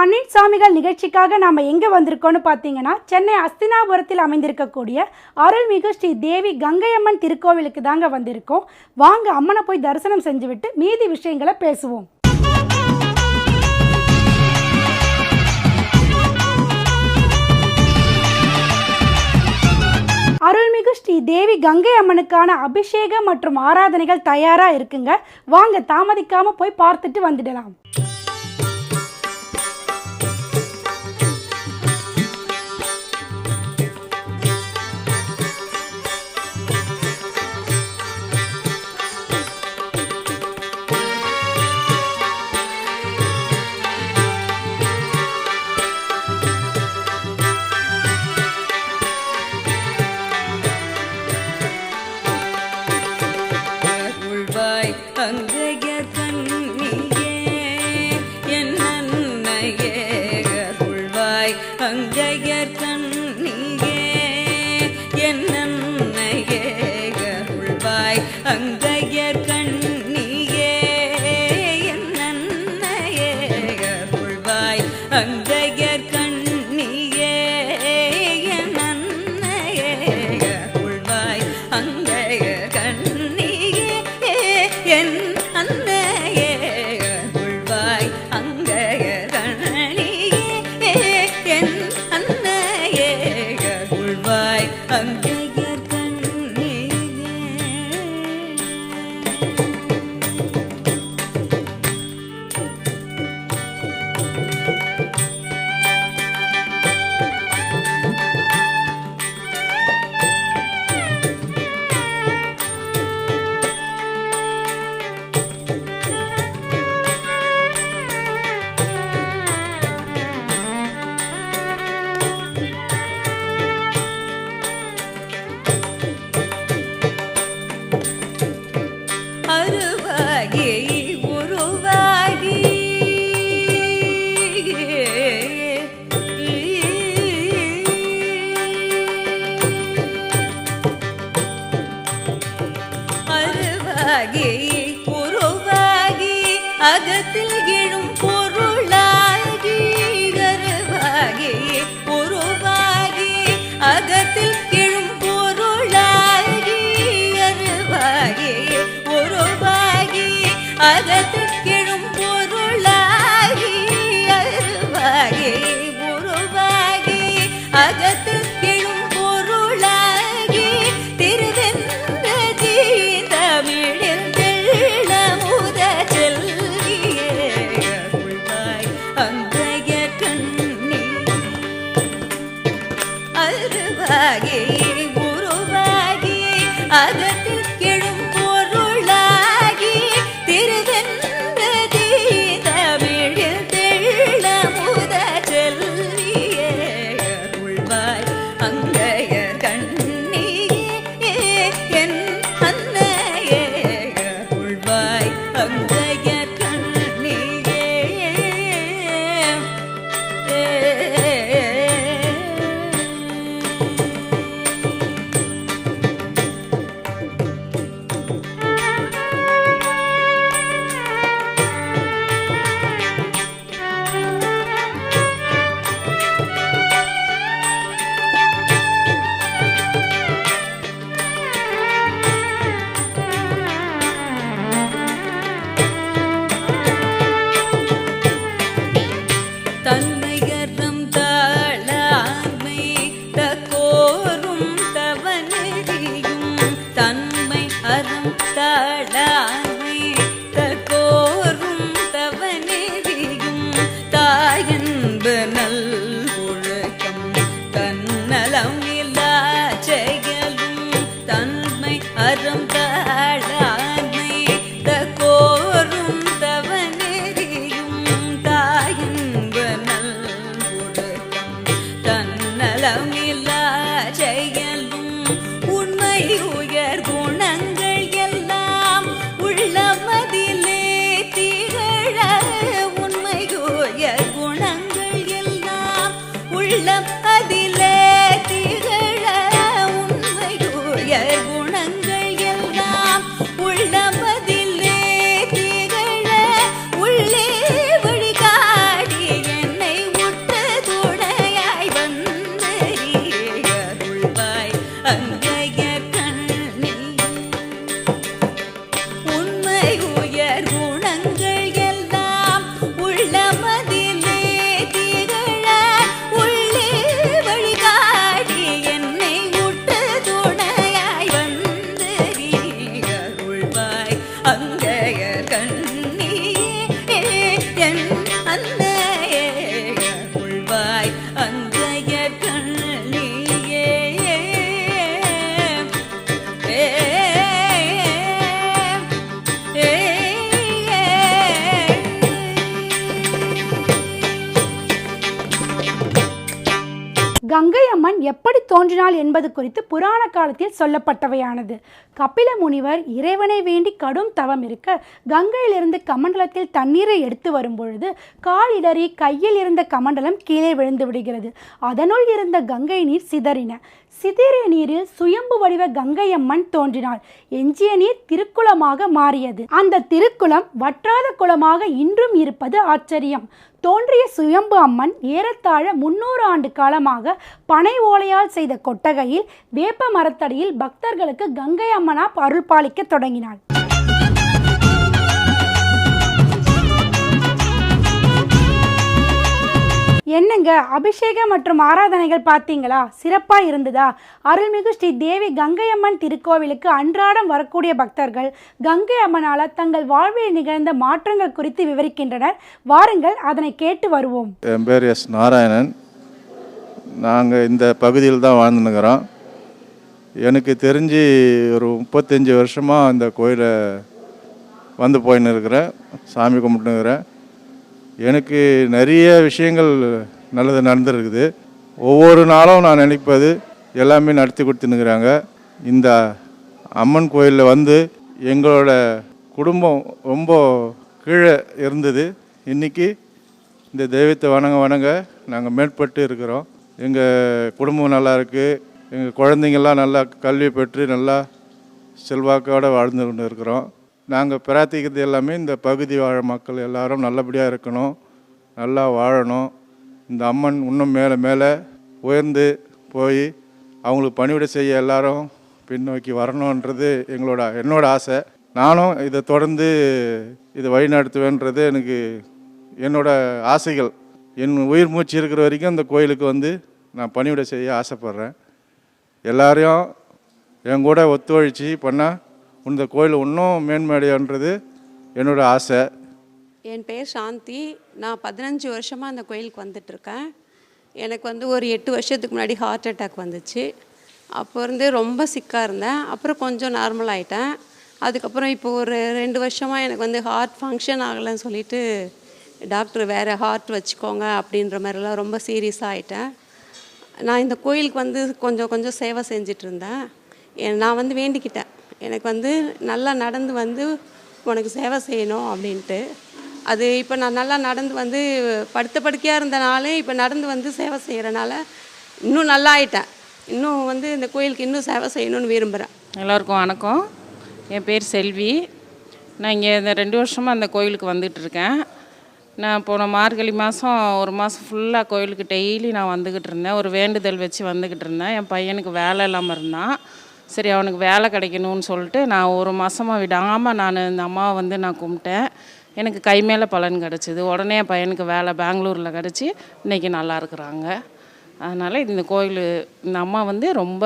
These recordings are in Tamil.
மண்ணின் சாமிகள் நிகழ்ச்சிக்காக நாம் எங்கே வந்திருக்கோம்னு பார்த்தீங்கன்னா சென்னை அஸ்தினாபுரத்தில் அமைந்திருக்கக்கூடிய அருள்மிகு ஸ்ரீ தேவி கங்கை அம்மன் திருக்கோவிலுக்கு தாங்க வந்திருக்கோம். வாங்க அம்மனை போய் தரிசனம் செஞ்சுவிட்டு மீதி விஷயங்களை பேசுவோம். அருள்மிகு ஸ்ரீ தேவி கங்கை அம்மனுக்கான அபிஷேகம் மற்றும் ஆராதனைகள் தயாராக இருக்குங்க. வாங்க தாமதிக்காமல் போய் பார்த்துட்டு வந்துடலாம். கண்ட கங்கை அம்மன் எப்படி தோன்றினாள் என்பது குறித்து புராண காலத்தில் சொல்லப்பட்டவையானது. கபில முனிவர் இறைவனை வேண்டி கடும் தவம் இருக்க கங்கையிலிருந்து கமண்டலத்தில் தண்ணீரை எடுத்து வரும் பொழுது கால் இடறி கையில் இருந்த கமண்டலம் கீழே விழுந்து விடுகிறது. அதனுள் இருந்த கங்கை நீர் சிதறின. சிதறிய நீரில் சுயம்பு வடிவ கங்கை அம்மன் தோன்றினாள். எஞ்சிய நீர் திருக்குளமாக மாறியது. அந்த திருக்குளம் வற்றாத குளமாக இன்றும் இருப்பது ஆச்சரியம். தோன்றிய சுயம்பு அம்மன் ஏறத்தாழ முன்னூறு ஆண்டு காலமாக பனை ஓலையால் செய்த கொட்டகையில் வேப்ப மரத்தடியில் பக்தர்களுக்கு கங்கை அம்மனா அருள் பாலிக்க தொடங்கினாள். என்னங்க அபிஷேகம் மற்றும் ஆராதனைகள் பார்த்தீங்களா? சிறப்பாக இருந்ததா? அருள்மிகு ஸ்ரீ தேவி கங்கை அம்மன் திருக்கோவிலுக்கு அன்றாடம் வரக்கூடிய பக்தர்கள் கங்கை அம்மனால் தங்கள் வாழ்வில் நிகழ்ந்த மாற்றங்கள் குறித்து விவரிக்கின்றனர். வாருங்கள் அதனை கேட்டு வருவோம். என் பேர் எஸ் நாராயணன். நாங்கள் இந்த பகுதியில் தான் வாழ்ந்துன்னுக்குறோம் எனக்கு தெரிஞ்சு ஒரு முப்பத்தஞ்சு வருஷமாக இந்த கோயிலை வந்து போயின்னு இருக்கிறேன். சாமி கும்பிட்டுனுக்கிறேன் எனக்கு நிறைய விஷயங்கள் நல்லது நடந்துருக்குது. ஒவ்வொரு நாளும் நான் நினைப்பது எல்லாமே நடத்தி கொடுத்துனுங்கிறாங்க இந்த அம்மன் கோயிலில் வந்து எங்களோட குடும்பம் ரொம்ப கீழே இருந்தது. இன்றைக்கி இந்த தெய்வத்தை வணங்க வணங்க நாங்கள் மேற்பட்டு இருக்கிறோம். எங்கள் குடும்பம் நல்லா இருக்குது எங்கள் குழந்தைங்கள்லாம் நல்லா கல்வி பெற்று நல்லா செல்வாக்கோடு வாழ்ந்து கொண்டு இருக்கிறோம். நாங்கள் பிரார்த்திக்கிறது எல்லாமே இந்த பகுதி வாழ மக்கள் எல்லாரும் நல்லபடியாக இருக்கணும் நல்லா வாழணும். இந்த அம்மன் இன்னும் மேலே மேலே உயர்ந்து போய் அவங்களுக்கு பணிவிட செய்ய எல்லாரும் பின்னோக்கி வரணுன்றது எங்களோட என்னோட ஆசை. நானும் இதை தொடர்ந்து இதை வழிநடத்துவேன்றது எனக்கு என்னோட ஆசைகள். என் உயிர் மூச்சு இருக்கிற வரைக்கும் இந்த கோயிலுக்கு வந்து நான் பணிவிட செய்ய ஆசைப்பட்றேன். எல்லாரையும் என் கூட ஒத்துழைச்சி பண்ணால் இந்த கோயில் இன்னும் மேன்மையடையன்றது என்னோட ஆசை. என் பேர் சாந்தி. நான் பதினஞ்சு வருஷமாக அந்த கோயிலுக்கு வந்துட்டுருக்கேன். எனக்கு வந்து ஒரு எட்டு வருஷத்துக்கு முன்னாடி ஹார்ட் அட்டாக் வந்துச்சு. அப்போ இருந்து ரொம்ப சிக்காக இருந்தேன். அப்புறம் கொஞ்சம் நார்மல் ஆகிட்டேன் அதுக்கப்புறம் இப்போ ஒரு ரெண்டு வருஷமாக எனக்கு வந்து ஹார்ட் ஃபங்க்ஷன் ஆகலைன்னு சொல்லிட்டு டாக்டர் வேறு ஹார்ட் வச்சுக்கோங்க அப்படின்ற மாதிரிலாம் ரொம்ப சீரியஸாக ஆகிட்டேன் நான் இந்த கோயிலுக்கு வந்து கொஞ்சம் கொஞ்சம் சேவை செஞ்சுட்டு இருந்தேன். நான் வந்து வேண்டிக்கிட்டேன். எனக்கு வந்து நல்லா நடந்து வந்து உனக்கு சேவை செய்யணும் அப்படின்ட்டு. அது இப்போ நான் நல்லா நடந்து வந்து படுத்த படுக்கையாக இருந்தனாலே இப்போ நடந்து வந்து சேவை செய்கிறனால இன்னும் நல்லா ஆயிட்டேன். இன்னும் வந்து இந்த கோயிலுக்கு இன்னும் சேவை செய்யணும்னு விரும்புகிறேன் எல்லோருக்கும் வணக்கம். என் பேர் செல்வி. நான் இங்கே இந்த ரெண்டு வருஷமாக அந்த கோயிலுக்கு வந்துட்டுருக்கேன் நான் போன மார்கழி மாதம் ஒரு மாதம் ஃபுல்லாக கோயிலுக்கு டெய்லி நான் வந்துக்கிட்டு இருந்தேன். ஒரு வேண்டுதல் வச்சு வந்துக்கிட்டு இருந்தேன். என் பையனுக்கு வேலை இல்லாமல் இருந்தான். சரி அவனுக்கு வேலை கிடைக்கணும்னு சொல்லிட்டு நான் ஒரு மாதமாக விடாமல் நான் இந்த அம்மாவை வந்து நான் கும்பிட்டேன். எனக்கு கை மேலே பலன் கிடச்சிது. உடனே என் பையனுக்கு வேலை பெங்களூரில் கிடச்சி இன்றைக்கி நல்லா இருக்கிறாங்க. அதனால் இந்த கோயில் இந்த அம்மா வந்து ரொம்ப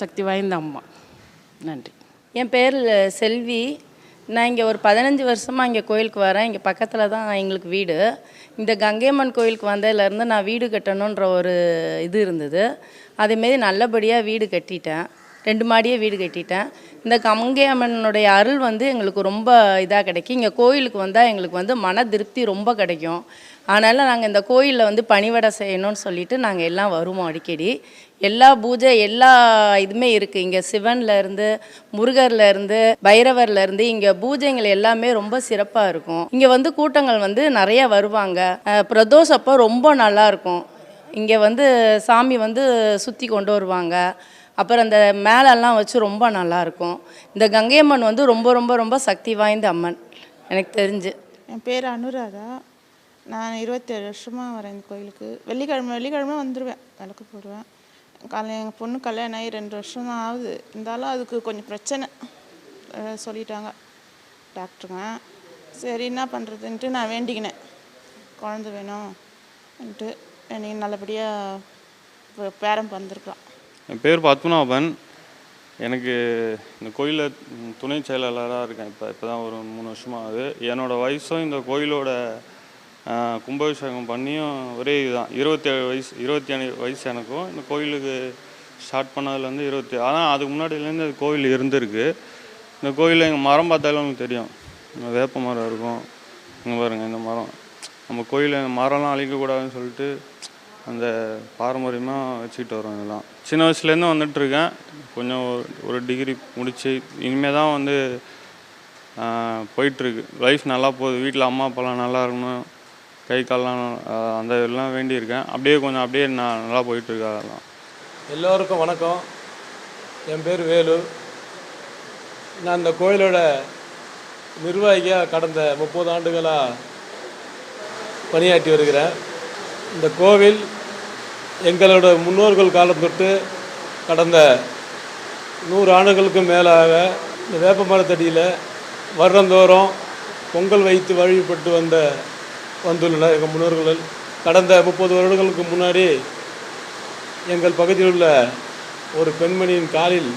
சக்தி வாய்ந்த அம்மா. நன்றி. என் பேர் செல்வி. நான் இங்கே ஒரு பதினஞ்சு வருஷமாக இங்கே கோயிலுக்கு வரேன். இங்கே பக்கத்தில் தான் எங்களுக்கு வீடு. இந்த கங்கையம்மன் கோயிலுக்கு வந்ததுலேருந்து நான் வீடு கட்டணுன்ற ஒரு இது இருந்தது. அதேமாரி நல்லபடியாக வீடு கட்டிட்டேன். ரெண்டு மாடியே வீடு கட்டிட்டேன். இந்த கங்கை அம்மனுடைய அருள் வந்து எங்களுக்கு ரொம்ப இதாக கிடைக்கும். இங்கே கோயிலுக்கு வந்தால் எங்களுக்கு வந்து மன திருப்தி ரொம்ப கிடைக்கும். அதனால் நாங்கள் இந்த கோயிலில் வந்து பணிவடை செய்யணும்னு சொல்லிட்டு நாங்கள் எல்லாம் வருவோம் அடிக்கடி. எல்லா பூஜை எல்லா இதுவுமே இருக்குது இங்கே சிவன்லேருந்து முருகர்லேருந்து பைரவர்லேருந்து இங்கே பூஜைகள் எல்லாமே ரொம்ப சிறப்பாக இருக்கும். இங்கே வந்து கூட்டங்கள் வந்து நிறைய வருவாங்க. பிரதோஷப்போ ரொம்ப நல்லா இருக்கும். இங்கே வந்து சாமி வந்து சுற்றி கொண்டு வருவாங்க. அப்புறம் அந்த மேலெல்லாம் வச்சு ரொம்ப நல்லாயிருக்கும். இந்த கங்கையம்மன் வந்து ரொம்ப ரொம்ப ரொம்ப சக்தி வாய்ந்த அம்மன். எனக்கு தெரிஞ்சு. என் பேர் அனுராதா. நான் இருபத்தேழு வருஷமாக வரேன் இந்த கோயிலுக்கு. வெள்ளிக்கிழமை வெள்ளிக்கிழமை வந்துடுவேன் விளக்கு போடுவேன். கல்யாணம் எங்கள் பொண்ணு கல்யாணம் ஆகி ரெண்டு வருஷம் தான் ஆகுது. இருந்தாலும் அதுக்கு கொஞ்சம் பிரச்சனை. சொல்லிட்டாங்க. டாக்டருங்க. சரி என்ன பண்ணுறதுன்ட்டு நான் வேண்டிக்கினேன். குழந்த வேணும்ன்ட்டு நீங்கள் நல்லபடியாக பேரம் பேரன் என் பேர் பத்மநாபன். எனக்கு இந்த கோயிலில் துணை செயலாளராக இருக்கேன். இப்போ இப்போ தான் ஒரு மூணு வருஷமாக ஆகுது. என்னோடய வயசும் இந்த கோயிலோட கும்பாபிஷேகம் பண்ணியும் ஒரே இதுதான். இருபத்தேழு வயசு இருபத்தி ஏழு வயசு எனக்கும் இந்த கோயிலுக்கு ஸ்டார்ட் பண்ணதுலேருந்து இருபத்தி ஆனால் அதுக்கு முன்னாடியிலேருந்து அது கோயில் இருந்திருக்கு. இந்த கோயிலில் எங்கள் மரம் பார்த்தாலும் உங்களுக்கு தெரியும். இந்த வேப்ப மரம் இருக்கும். இங்கே பாருங்கள் இந்த மரம். நம்ம கோயிலில் மரம்லாம் அழிக்கக்கூடாதுன்னு சொல்லிட்டு அந்த பாரம்பரியமாக வச்சுக்கிட்டு வரோம் இதெல்லாம். சின்ன வயசுலேருந்து வந்துட்டுருக்கேன். கொஞ்சம் ஒரு- டிகிரி முடித்து இனிமேல் தான் வந்து போயிட்டுருக்கு. லைஃப் நல்லா போகுது. வீட்டில் அம்மா அப்பாலாம் நல்லா இருக்கணும். கை கால்லாம் அந்த இதெல்லாம் வேண்டியிருக்கேன். அப்படியே கொஞ்சம் அப்படியே நான் நல்லா போயிட்டுருக்கு அதெல்லாம். எல்லோருக்கும் வணக்கம். என் பேர் வேலு. நான் இந்த கோயிலோட நிர்வாகியாக கடந்த முப்பது ஆண்டுகளாக பணியாற்றி வருகிறேன். இந்த கோவில் எங்களோட முன்னோர்கள் காலம் தொட்டு கடந்த நூறு ஆண்டுகளுக்கு மேலாக இந்த வேப்ப மரத்தடியில் வருடந்தோறும் பொங்கல் வைத்து வழிபட்டு வந்த வந்துள்ளனர் எங்கள் முன்னோர்கள். கடந்த முப்பது வருடங்களுக்கு முன்னாடி எங்கள் பகுதியில் உள்ள ஒரு பெண்மணியின் காலில்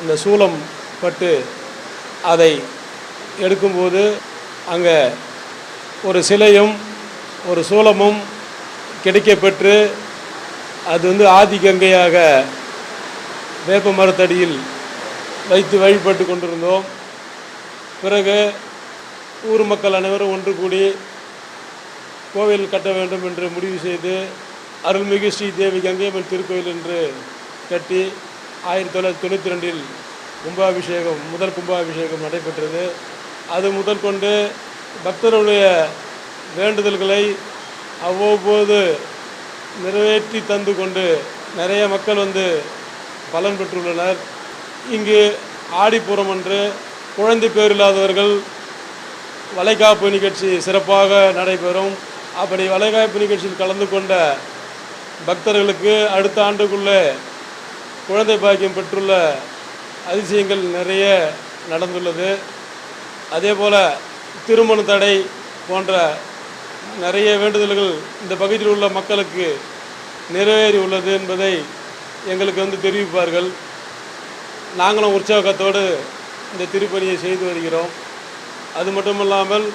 அந்த சூளம் பட்டு அதை எடுக்கும்போது அங்கே ஒரு சிலையும் ஒரு சூலமும் கிடைக்கப்பெற்று அது வந்து ஆதி கங்கையாக வேப்ப மரத்தடியில் வைத்து வழிபட்டு கொண்டிருந்தோம். பிறகு ஊர் மக்கள் அனைவரும் ஒன்று கூடி கோவில் கட்ட வேண்டும் என்று முடிவு செய்து அருள்மிகு ஸ்ரீ தேவி கங்கையம்மன் திருக்கோயில் என்று கட்டி ஆயிரத்தி தொள்ளாயிரத்தி தொண்ணூற்றி ரெண்டில் கும்பாபிஷேகம் முதல் கும்பாபிஷேகம் நடைபெற்றது. அது முதல் கொண்டு பக்தருடைய வேண்டுதல்களை அவ்வப்போது நிறைவேற்றி தந்து கொண்டு நிறைய மக்கள் வந்து பலன் பெற்றுள்ளனர். இங்கு ஆடிப்புறம் அன்று குழந்தை பேர் இல்லாதவர்கள் வளைகாப்பு நிகழ்ச்சி சிறப்பாக நடைபெறும். அப்படி வளைகாப்பு நிகழ்ச்சியில் கலந்து கொண்ட பக்தர்களுக்கு அடுத்த ஆண்டுக்குள்ளே குழந்தை பாக்கியம் பெற்றுள்ள அதிசயங்கள் நிறைய நடந்துள்ளது. அதே போல் திருமண தடை போன்ற நிறைய வேண்டுதல்கள் இந்த பகுதியில் உள்ள மக்களுக்கு நிறைவேறி உள்ளது என்பதை எங்களுக்கு வந்து தெரிவிப்பார்கள். நாங்களும் உற்சாகத்தோடு இந்த திருப்பணியை செய்து வருகிறோம். அது மட்டும் இல்லாமல்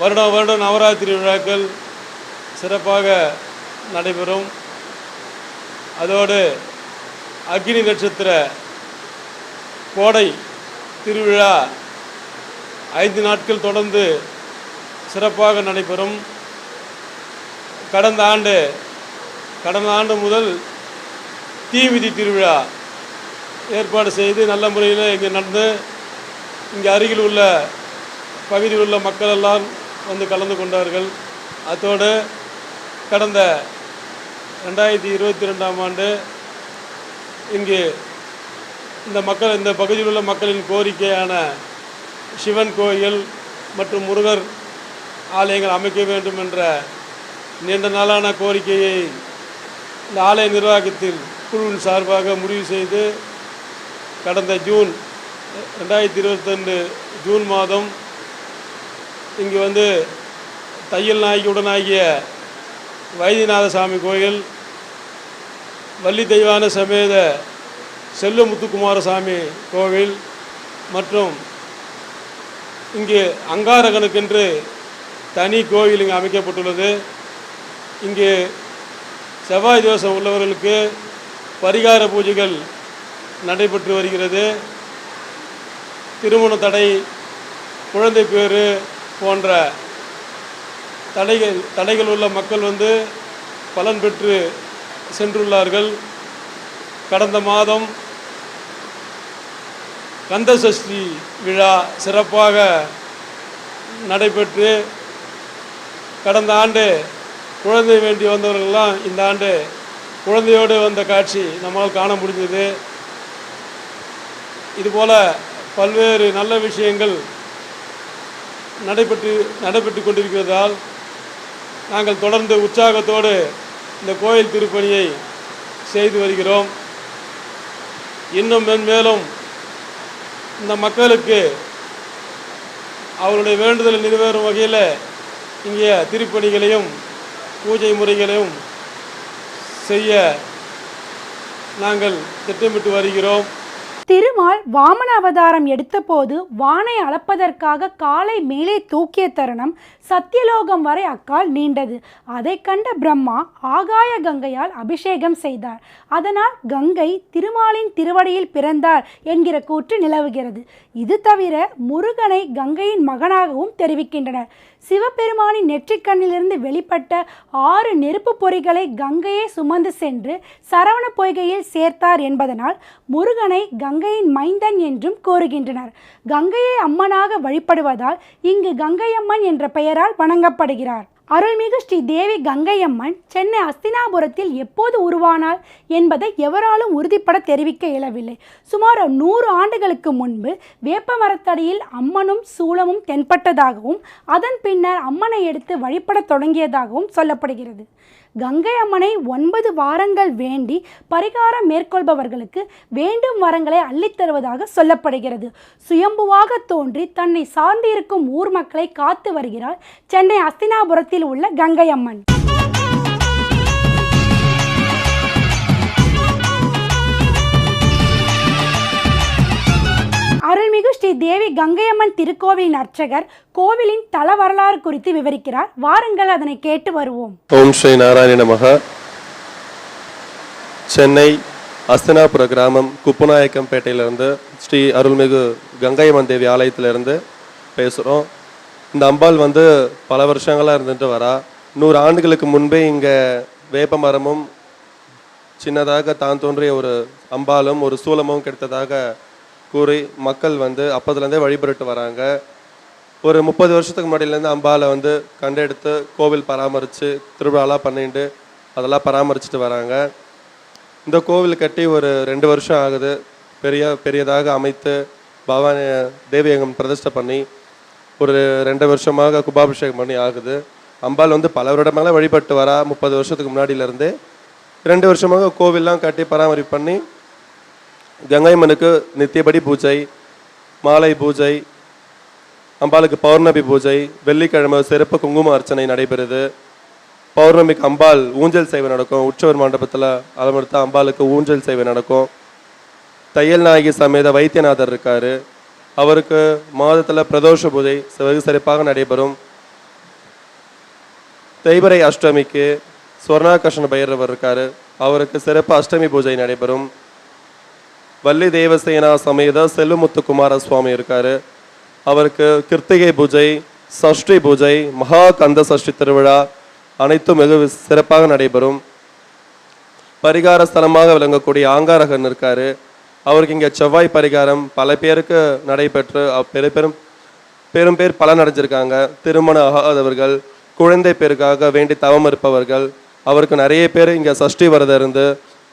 வருடம் வருடம் நவராத்திரி விழாக்கள் சிறப்பாக நடைபெறும். அதோடு அக்னி நட்சத்திர கோடை திருவிழா ஐந்து நாட்கள் தொடர்ந்து சிறப்பாக நடைபெறும். கடந்த ஆண்டு கடந்த ஆண்டு முதல் தீமிதி திருவிழா ஏற்பாடு செய்து நல்ல முறையில் இங்கே நடந்து இங்கே அருகில் உள்ள பகுதியில் உள்ள மக்கள் எல்லாம் வந்து கலந்து கொண்டார்கள். அத்தோடு கடந்த ரெண்டாயிரத்தி இருபத்தி ரெண்டாம் ஆண்டு இங்கு இந்த மக்கள் இந்த பகுதியில் உள்ள மக்களின் கோரிக்கையான சிவன் கோயில் மற்றும் முருகர் ஆலயங்கள் அமைக்க வேண்டும் என்ற நீண்ட நாளான கோரிக்கையை இந்த ஆலய நிர்வாகத்தில் குழுவின் சார்பாக முடிவு செய்து கடந்த ஜூன் ரெண்டாயிரத்தி இருபத்தெண்டு ஜூன் மாதம் இங்கு வந்து தையல் நாயகியுடனாகிய வைத்தியநாத சாமி கோயில் வள்ளி தெய்வான சமேத செல்வ முத்துக்குமாரசாமி கோவில் மற்றும் இங்கு அங்காரகனுக்கென்று தனி கோவில் இங்கே அமைக்கப்பட்டுள்ளது. இங்கு செவ்வாய் தோஷம் உள்ளவர்களுக்கு பரிகார பூஜைகள் நடைபெற்று வருகிறது. திருமண தடை குழந்தை பேறு போன்ற தடைகள் தடைகள் உள்ள மக்கள் வந்து பலன் பெற்று சென்றுள்ளார்கள். கடந்த மாதம் கந்தசஷ்டி விழா சிறப்பாக நடைபெற்று கடந்த ஆண்டு குழந்தை வேண்டி வந்தவர்கள்லாம் இந்த ஆண்டு குழந்தையோடு வந்த காட்சி நம்மால் காண முடிஞ்சது. இதுபோல் பல்வேறு நல்ல விஷயங்கள் நடைபெற்று நடைபெற்று கொண்டிருக்கிறதால் நாங்கள் தொடர்ந்து உற்சாகத்தோடு இந்த கோயில் திருப்பணியை செய்து வருகிறோம். இன்னும் மென்மேலும் இந்த மக்களுக்கு அவருடைய வேண்டுதல் நிறைவேறும் வகையில் இங்கே திருப்பணிகளையும் பூஜை முறைகளையும் செய்ய நாங்கள் திட்டமிட்டு வருகிறோம். திருமால் வாமன அவதாரம் எடுத்தபோது வானை அளப்பதற்காக காலை மேலே தூக்கிய தருணம் சத்தியலோகம் வரை அக்கால் நீண்டது. அதை கண்ட பிரம்மா ஆகாய கங்கையால் அபிஷேகம் செய்தார். அதனால் கங்கை திருமாலின் திருவடியில் பிறந்தார் என்கிற கூற்று நிலவுகிறது. இது தவிர முருகனை கங்கையின் மகனாகவும் தெரிவிக்கின்றனர் சிவபெருமானின் நெற்றிக்கண்ணிலிருந்து வெளிப்பட்ட ஆறு நெருப்பு பொறிகளை கங்கையே சுமந்து சென்று சரவண பொய்கையில் சேர்த்தார் என்பதனால் முருகனை கங்கையின் மைந்தன் என்றும் கூறுகின்றனர். கங்கையை அம்மனாக வழிபடுவதால் இங்கு கங்கையம்மன் என்ற பெயரால் வணங்கப்படுகிறார். அருள்மிகு ஸ்ரீ தேவி கங்கையம்மன் சென்னை அஸ்தினாபுரத்தில் எப்போது உருவானாள் என்பதை எவராலும் உறுதிப்பட தெரிவிக்க இயலவில்லை. சுமார் நூறு ஆண்டுகளுக்கு முன்பு வேப்ப மரத்தடியில் அம்மனும் சூலமும் தென்பட்டதாகவும் அதன் பின்னர் அம்மனை எடுத்து வழிபடத் தொடங்கியதாகவும் சொல்லப்படுகிறது. கங்கை அம்மனை ஒன்பது வாரங்கள் வேண்டி பரிகாரம் மேற்கொள்பவர்களுக்கு வேண்டும் வரங்களை அள்ளித்தருவதாக சொல்லப்படுகிறது. சுயம்புவாக தோன்றி தன்னை சார்ந்திருக்கும் ஊர் மக்களை காத்து வருகிறார் சென்னை அஸ்தினாபுரத்தில் உள்ள கங்கை அம்மன். அருள்மிகு ஸ்ரீ தேவி கங்கையம்மன் திருக்கோவிலின் அர்ச்சகர் கோவிலின் தல வரலாறு குறித்து விவரிக்கிறார். வாருங்கள் அதனை கேட்டு வருவோம். ஓம் ஸ்ரீ நாராயண நமக சென்னை அஸ்தினாபுர கிராமம் குப்புநாயக்கம்பேட்டையிலிருந்து ஸ்ரீ அருள்மிகு கங்கையம்மன் தேவி ஆலயத்திலிருந்து பேசுகிறோம் இந்த அம்பாள் வந்து பல வருஷங்களாக இருந்துட்டு வரா. நூறு ஆண்டுகளுக்கு முன்பே இங்கே வேப்ப மரமும் சின்னதாக தான் தோன்றிய ஒரு அம்பாலும் ஒரு சூலமும் கிடைத்ததாக கூறி மக்கள் வந்து அப்போதுலேருந்தே வழிபட்டு வராங்க. ஒரு முப்பது வருஷத்துக்கு முன்னாடியிலேருந்து அம்பாவை வந்து கண்டெடுத்து கோவில் பராமரித்து திருவிழாலாம் பண்ணிட்டு அதெல்லாம் பராமரிச்சுட்டு வராங்க. இந்த கோவில் கட்டி ஒரு ரெண்டு வருஷம் ஆகுது. பெரிய பெரியதாக அமைத்து பவானி தேவியங்கம் பிரதிஷ்டை பண்ணி ஒரு ரெண்டு வருஷமாக குபாபிஷேகம் பண்ணி ஆகுது. அம்பாள் வந்து பல வருடமாக வழிபட்டு வரா. முப்பது வருஷத்துக்கு முன்னாடியிலேருந்து ரெண்டு வருஷமாக கோவில்லாம் கட்டி பராமரிப்பு பண்ணி கங்கைம்மனுக்கு நித்தியபடி பூஜை மாலை பூஜை அம்பாளுக்கு பௌர்ணமி பூஜை வெள்ளிக்கிழமை சிறப்பு குங்கும அர்ச்சனை நடைபெறுது. பௌர்ணமிக்கு அம்பாள் ஊஞ்சல் சேவை நடக்கும். உற்சவர் மண்டபத்தில் அலமடுத்த அம்பாளுக்கு ஊஞ்சல் சேவை நடக்கும். தையல் நாயகி சமேத வைத்தியநாதர் இருக்கார். அவருக்கு மாதத்தில் பிரதோஷ பூஜை வெகு சிறப்பாக நடைபெறும். தெய்வரை அஷ்டமிக்கு ஸ்வர்ணாகர்ஷண பைரவர் இருக்கார். அவருக்கு சிறப்பு அஷ்டமி பூஜை நடைபெறும். வள்ளி தேவசேனா சமேத செல்லுமுத்துக்குமார சுவாமி இருக்கார். அவருக்கு கிருத்திகை பூஜை சஷ்டி பூஜை மகா கந்த சஷ்டி திருவிழா அனைத்தும் மிக சிறப்பாக நடைபெறும். பரிகார ஸ்தலமாக விளங்கக்கூடிய ஆங்காரகன் இருக்கார். அவருக்கு இங்கே செவ்வாய் பரிகாரம் பல பேருக்கு நடைபெற்று பெரு பெரும் பெரும் பேர் பலன் அடைஞ்சிருக்காங்க. திருமணம் ஆகாதவர்கள் குழந்தை பேருக்காக வேண்டி தவம் இருப்பவர்கள் அவருக்கு நிறைய பேர் இங்கே சஷ்டி விரதம் இருந்து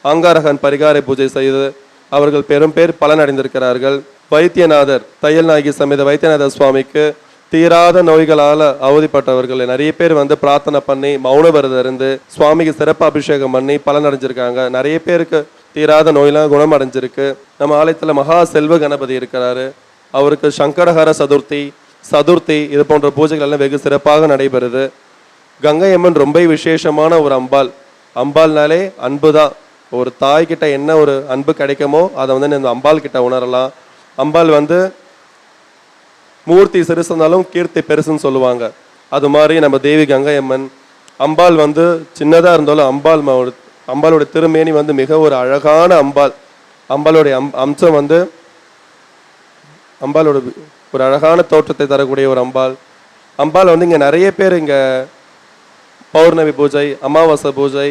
ஆங்காரகன் பரிகார பூஜை செய்து அவர்கள் பெரும் பேர் பலன் அடைந்திருக்கிறார்கள் வைத்தியநாதர் தையல் நாயகி சமேத வைத்தியநாதர் சுவாமிக்கு தீராத நோய்களால் அவதிப்பட்டவர்கள். நிறைய பேர் வந்து பிரார்த்தனை பண்ணி மௌன விரதம் இருந்து சுவாமிக்கு சிறப்பு அபிஷேகம் பண்ணி பலன் அடைஞ்சிருக்காங்க நிறைய பேருக்கு தீராத நோயெல்லாம் குணம் அடைஞ்சிருக்கு நம்ம ஆலயத்தில் மகா செல்வ கணபதி இருக்கிறாரு. அவருக்கு சங்கடஹர சதுர்த்தி சதுர்த்தி இது போன்ற பூஜைகள் எல்லாம் வெகு சிறப்பாக நடைபெறுது. கங்கை அம்மன் ரொம்ப விசேஷமான ஒரு அம்பாள். அம்பாள்னாலே அன்பு தான் ஒரு தாய்கிட்ட என்ன ஒரு அன்பு கிடைக்குமோ அதை வந்து இந்த அம்பாள் கிட்ட உணரலாம். அம்பாள் வந்து மூர்த்தி சிறுசுனாலும் கீர்த்தி பெருசுன்னு சொல்லுவாங்க. அது மாதிரி நம்ம தேவி கங்கை அம்மன் அம்பாள் வந்து சின்னதாக இருந்தாலும் அம்பாள் அம்பாளுடைய அம்பாளோட திருமேனி வந்து மிக ஒரு அழகான அம்பாள். அம்பாளுடைய அம் அம்சம் வந்து அம்பாளோட ஒரு அழகான தோற்றத்தை தரக்கூடிய ஒரு அம்பாள். அம்பாள் வந்து இங்கே நிறைய பேர் இங்கே பௌர்ணமி பூஜை அமாவாசை பூஜை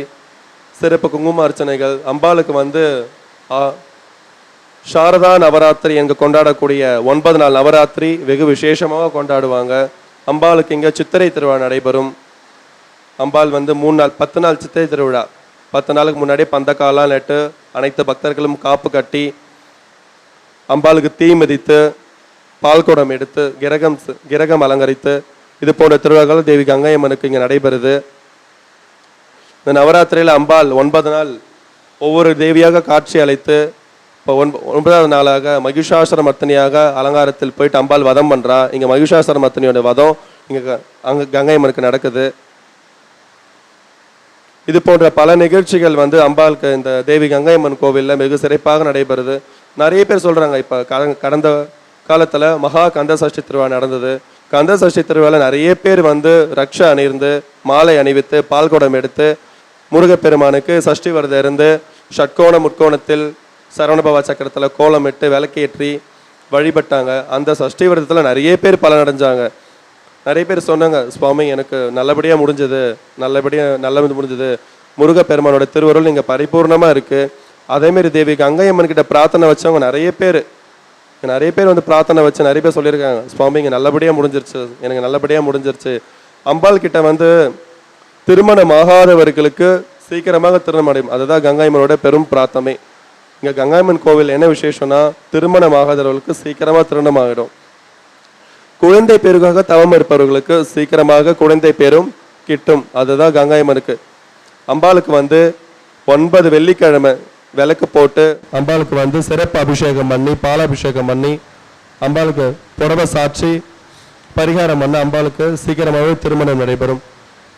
சிறப்பு குங்கும அர்ச்சனைகள் அம்பாளுக்கு வந்து சாரதா நவராத்திரி அங்கே கொண்டாடக்கூடிய ஒன்பது நாள் நவராத்திரி வெகு விசேஷமாக கொண்டாடுவாங்க. அம்பாளுக்கு இங்கே சித்திரை திருவிழா நடைபெறும். அம்பாள் வந்து மூணு நாள் பத்து நாள் சித்திரை திருவிழா. பத்து நாளுக்கு முன்னாடி பந்தக்காலாம் நட்டு அனைத்து பக்தர்களும் காப்பு கட்டி அம்பாளுக்கு தீ மிதித்து பால்குடம் எடுத்து கிரகம் கிரகம் அலங்கரித்து இது போன்ற திருவிழாக்கள் தேவி கங்கையம்மனுக்கு இங்கே நடைபெறுது. இந்த நவராத்திரியில் அம்பாள் ஒன்பது நாள் ஒவ்வொரு தேவியாக காட்சி அழைத்து இப்போ ஒன்ப ஒன்பதாவது நாளாக மகிஷாசுர மர்த்தனியாக அலங்காரத்தில் போயிட்டு அம்பாள் வதம் பண்ணுறா இங்கே மகிஷாசுர மர்த்தனியோட வதம் இங்கே அங்கே கங்கையம்மனுக்கு நடக்குது. இது போன்ற பல நிகழ்ச்சிகள் வந்து அம்பாளுக்கு இந்த தேவி கங்கையம்மன் கோவிலில் வெகு சிறப்பாக நடைபெறுது. நிறைய பேர் சொல்கிறாங்க இப்போ கடந்த காலத்தில் மகா கந்த சஷ்டி திருவிழா நடந்தது. கந்த சஷ்டி திருவிழாவில் நிறைய பேர் வந்து ரக்ஷ அணிந்து மாலை அணிவித்து பால்குடம் எடுத்து முருகப்பெருமானுக்கு சஷ்டி விரதம் இருந்து ஷட்கோண முற்கோணத்தில் சரவணபவா சக்கரத்தில் கோலமிட்டு விளக்கேற்றி வழிபட்டாங்க. அந்த சஷ்டி விரதத்தில் நிறைய பேர் பலனடைஞ்சாங்க. நிறைய பேர் சொன்னாங்க சுவாமி எனக்கு நல்லபடியாக முடிஞ்சது. நல்லபடியாக நல்லது முடிஞ்சது. முருகப்பெருமானோட திருவருள் இங்கே பரிபூர்ணமாக இருக்குது அதேமாரி தேவி கங்கையம்மன் கிட்ட பிரார்த்தனை வச்சவங்க நிறைய பேர். நிறைய பேர் வந்து பிரார்த்தனை வச்சு நிறைய பேர் சொல்லியிருக்காங்க சுவாமி இங்கே நல்லபடியாக முடிஞ்சிருச்சு. எனக்கு நல்லபடியாக முடிஞ்சிருச்சு. அம்பாள் கிட்ட வந்து திருமணம் ஆகாதவர்களுக்கு சீக்கிரமாக திருமணம் அடையும் அதுதான் கங்காயம்மனோட பெரும் பிரார்த்தனை. இங்கே கங்காயம்மன் கோவில் என்ன விசேஷம்னா திருமணம் ஆகாதவர்களுக்கு சீக்கிரமாக திருமணம் ஆகிடும் குழந்தை பேருக்காக தவம் இருப்பவர்களுக்கு சீக்கிரமாக குழந்தை பேரும் கிட்டும். அதுதான் கங்காயம்மனுக்கு அம்பாளுக்கு வந்து ஒன்பது வெள்ளிக்கிழமை விளக்கு போட்டு அம்பாளுக்கு வந்து சிறப்பு அபிஷேகம் பண்ணி பாலாபிஷேகம் பண்ணி அம்பாளுக்கு புடவை சாட்சி பரிகாரம் பண்ண அம்பாளுக்கு சீக்கிரமாகவே திருமணம் நடைபெறும்.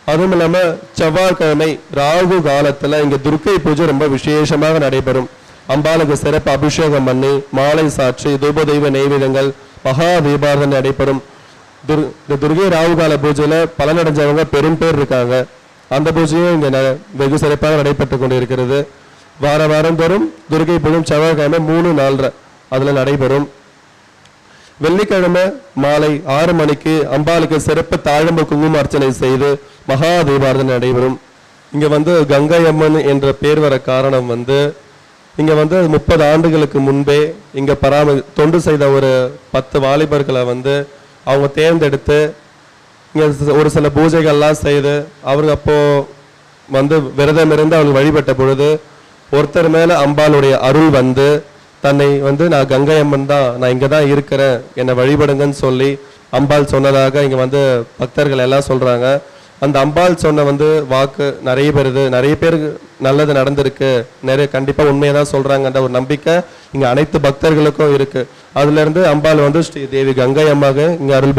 அதுவும் இல்லாமல் செவ்வாய்க்கிழமை ராகு காலத்தில் இங்கே துர்க்கை பூஜை ரொம்ப விசேஷமாக நடைபெறும். அம்பாளுக்கு சிறப்பு அபிஷேகம் பண்ணி மாலை சாட்சி தூபதெய்வ நெய்வேதங்கள் மகா தீபாரதன் நடைபெறும். துர் இந்த துர்கை ராகு கால பூஜையில் பலனடைஞ்சவங்க பெரும் பேர் இருக்காங்க. அந்த பூஜையும் இங்கே ந- வெகு சிறப்பாக நடைபெற்று கொண்டு இருக்கிறது வார வாரம் தோறும் துர்கை பூஜை செவ்வாய்க்கிழமை மூணு நாலரை அதில் நடைபெறும். வெள்ளிக்கிழமை மாலை ஆறு மணிக்கு அம்பாளுக்கு சிறப்பு தாழம்பு குங்கும அர்ச்சனை செய்து மகா தீபாரதனை நடைபெறும். இங்க வந்து கங்கை அம்மன் என்ற பேர் வர காரணம் வந்து இங்க வந்து முப்பது ஆண்டுகளுக்கு முன்பே இங்க பராமரி தொண்டு செய்த ஒரு பத்து வாலிபர்களை வந்து அவங்க தேர்ந்தெடுத்து இங்க ஒரு சில பூஜைகள்லாம் செய்து அவங்க அப்போ வந்து விரதம் இருந்து அவங்க வழிபட்ட பொழுது ஒருத்தர் மேல அம்பாளுடைய அருள் வந்து தன்னை வந்து நான் கங்கை அம்மன் தான் நான் இங்கே தான் இருக்கிறேன் என்னை வழிபடுங்கன்னு சொல்லி அம்பாள் சொன்னதாக இங்கே வந்து பக்தர்கள் எல்லாம் சொல்கிறாங்க அந்த அம்பாள் சொன்ன வந்து வாக்கு நிறைய பேருது நிறைய பேருக்கு நல்லது நடந்திருக்கு. நிறைய கண்டிப்பாக உண்மையை தான் சொல்கிறாங்கன்ற ஒரு நம்பிக்கை இங்கே அனைத்து பக்தர்களுக்கும் இருக்குது அதிலிருந்து அம்பாள் வந்து ஸ்ரீ தேவி கங்கை அம்மாக இங்கு அருள்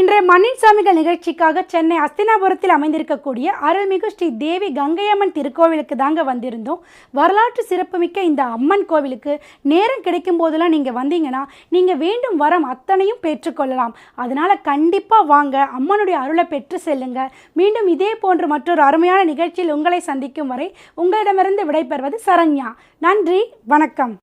இன்றைய மண்ணின் சாமிகள் நிகழ்ச்சிக்காக சென்னை அஸ்தினாபுரத்தில் அமைந்திருக்கக்கூடிய அருள்மிகு ஸ்ரீ தேவி கங்கையம்மன் திருக்கோவிலுக்கு தாங்க வந்திருந்தோம். வரலாற்று சிறப்புமிக்க இந்த அம்மன் கோவிலுக்கு நேரம் கிடைக்கும் போதெல்லாம் நீங்கள் வந்தீங்கன்னா நீங்கள் வேண்டும் வரம் அத்தனையும் பெற்றுக்கொள்ளலாம். அதனால் கண்டிப்பாக வாங்க அம்மனுடைய அருளை பெற்று செல்லுங்க. மீண்டும் இதே போன்ற மற்றொரு அருமையான நிகழ்ச்சியில் உங்களை சந்திக்கும் வரை உங்களிடமிருந்து விடைபெறுவது சரண்யா. நன்றி வணக்கம்.